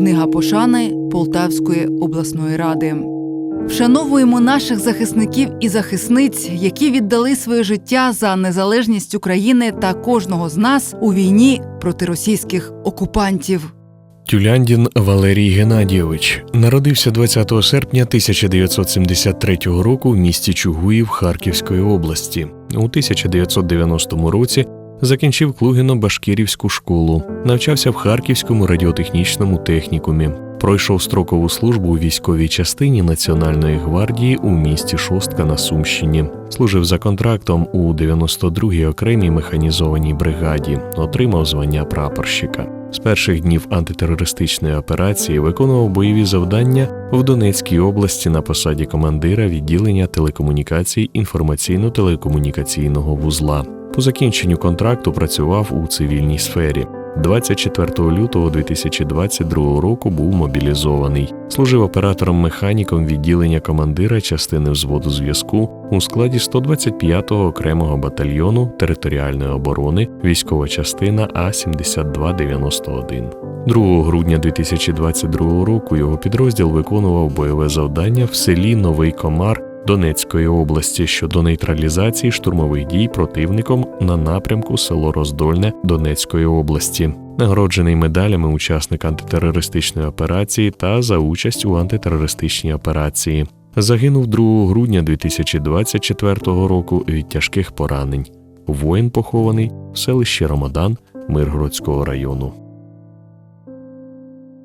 Книга пошани Полтавської обласної ради. Вшановуємо наших захисників і захисниць, які віддали своє життя за незалежність України та кожного з нас у війні проти російських окупантів. Тюляндін Валерій Геннадійович народився 20 серпня 1973 року в місті Чугуїв Харківської області. У 1990 році закінчив Клугіно-Башкирівську школу, навчався в Харківському радіотехнічному технікумі. Пройшов строкову службу у військовій частині Національної гвардії у місті Шостка на Сумщині. Служив за контрактом у 92-й окремій механізованій бригаді, отримав звання прапорщика. З перших днів антитерористичної операції виконував бойові завдання в Донецькій області на посаді командира відділення телекомунікацій інформаційно-телекомунікаційного вузла. По закінченню контракту працював у цивільній сфері. 24 лютого 2022 року був мобілізований. Служив оператором-механіком відділення командира частини взводу зв'язку у складі 125-го окремого батальйону територіальної оборони військова частина А-7291. 2 грудня 2022 року його підрозділ виконував бойове завдання в селі Новий Комар Донецької області щодо нейтралізації штурмових дій противником на напрямку село Роздольне Донецької області, нагороджений медалями учасник антитерористичної операції та за участь у антитерористичній операції. Загинув 2 грудня 2024 року від тяжких поранень. Воїн похований в селищі Ромадан Миргородського району.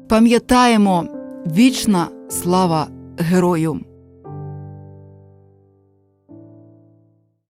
Пам'ятаємо вічна слава герою!